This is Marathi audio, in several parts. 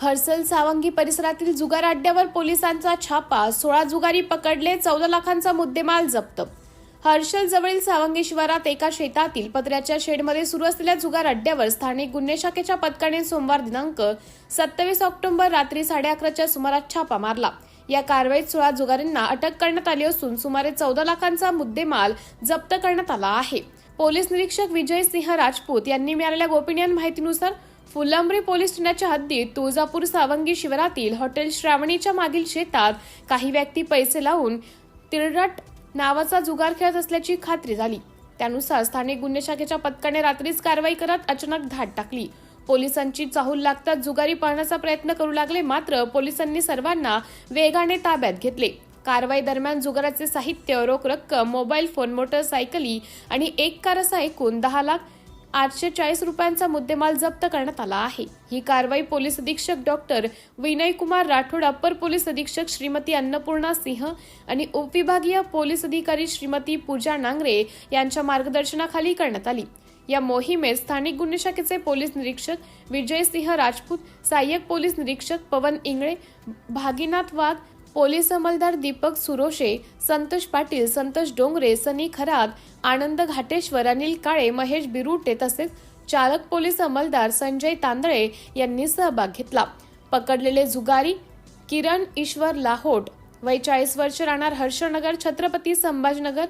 हर्सल सावंगी परिसरातील जुगार अड्ड्यावर पोलिसांचा छापा सोळा जुगारी पकडले चौदा लाखांचा मुद्देमाल जप्त. हर्षल जवळील सावंगी शिवारात एका शेतातील पत्र्याच्या शेडमध्ये सुरू असलेल्या जुगार अड्ड्यावर स्थानिक गुन्हे शाखेच्या पथकाने सोमवार दिनांक सत्तावीस ऑक्टोबर रात्री साडे अकराच्या सुमारास छापा मारला. या कारवाईत सोळा जुगारींना अटक करण्यात आली असून सुमारे चौदा लाखांचा मुद्देमाल जप्त करण्यात आला आहे. पोलीस निरीक्षक विजय सिंह राजपूत यांनी मिळालेल्या गोपनीय माहितीनुसार फुलंब्री पोलीस ठाण्याच्या हद्दीत तुळजापूर सावंगी शिवारातील हॉटेल श्रावणीच्या मागील शेतात काही व्यक्ती पैसे लावून तिरडट नावाचा जुगार खेळत असल्याची खात्री झाली. त्यानुसार स्थानिक गुन्हे शाखेच्या पथकाने रात्रीच कारवाई करत अचानक धाड टाकली. पोलिसांची चाहूल लागताच जुगारी पळण्याचा प्रयत्न करू लागले मात्र पोलिसांनी सर्वांना वेगाने ताब्यात घेतले. कारवाई दरम्यान जुगाराचे साहित्य रोख रक्कम मोबाईल फोन मोटरसायकली आणि एक कार असा एकूण दहा लाख आठशे चाळीस रुपयांचा मुद्देमाल जप्त करण्यात आला आहे. ही कारवाई पोलीस अधीक्षक doctor Vinay Kumar Rathod upper police अधीक्षक श्रीमती अन्नपूर्णा सिंह आणि उपविभागीय पोलीस अधिकारी श्रीमती पूजा नांगरे यांच्या मार्गदर्शनाखाली करण्यात आली. या मोहिमेत स्थानिक गुन्हे शाखेचे पोलीस निरीक्षक विजय सिंह राजपूत सहाय्यक पोलीस निरीक्षक पवन इंगळे भागीनाथ वाघ पोलीस अंमलदार दीपक सुरोशे संतोष पाटील संतोष डोंगरे सनी खरात आनंद घाटेश्वर अनिल काळे महेश बिरुटे तसेच चालक पोलीस अंमलदार संजय तांदळे यांनी सहभाग घेतला. पकडलेले जुगारी किरण ईश्वर लाहोट वय चाळीस वर्ष राहणार हर्षनगर छत्रपती संभाजनगर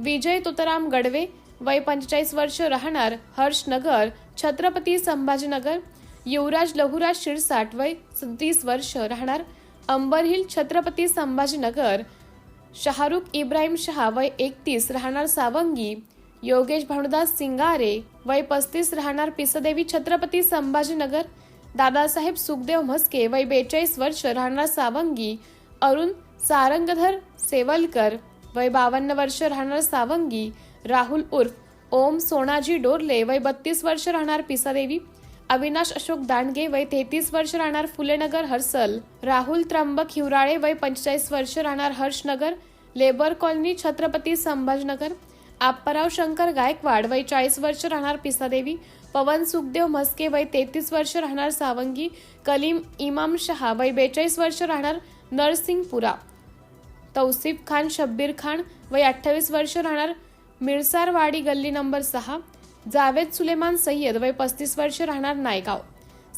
विजय तुताराम गडवे वय पंचेचाळीस वर्ष राहणार हर्षनगर छत्रपती संभाजीनगर युवराज लहुराज शिरसाट वय तीस वर्ष राहणार अंबर हिल छत्रपती संभाजीनगर शाहरुख इब्राहिम शहा वय एकतीस राहणार सावंगी योगेश भानुदास सिंगारे वय पस्तीस राहणार पिसदेवी छत्रपती संभाजीनगर दादासाहेब सुखदेव म्हस्के वय बेचाळीस वर्ष राहणार सावंगी अरुण सारंगधर सेवलकर वय बावन्न वर्ष राहणार सावंगी राहुल उर्फ ओम सोनाजी डोरले वय बत्तीस वर्ष राहणार पिसादेवी अविनाश अशोक दांडगे वय तेहतीस वर्ष राहणार फुलेनगर हर्सल. राहुल त्र्यंबक हिवराळे वय पंचेचाळीस वर्ष राहणार Harshnagar. Labour colony Chhatrapati Sambhajinagar. Apparao Shankar Gaikwad वय चाळीस वर्ष राहणार पिसादेवी. पवन सुखदेव म्हस्के वय तेहतीस वर्ष राहणार सावंगी. कलीम इमाम शहा वय बेचाळीस वर्ष राहणार नरसिंगपुरा तौसिफ खान शब्बीर खान वय अठ्ठावीस वर्ष राहणार मिरसारवाडी गल्ली नंबर सहा. जावेद सुलेमान सय्यद वय पस्तीस वर्ष राहणार नायगाव.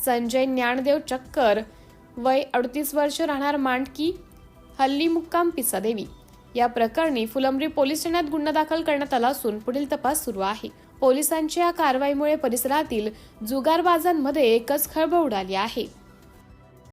संजय ज्ञानदेव चक्कर वय अडतीस वर्ष राहणार मांडकी हल्ली मुक्काम पिसादेवी. या प्रकरणी फुलंब्री पोलीस ठाण्यात गुन्हा दाखल करण्यात आला असून पुढील तपास सुरू आहे. पोलिसांच्या या कारवाईमुळे परिसरातील जुगारबाजांमध्ये एकच खळबळ उडाली आहे.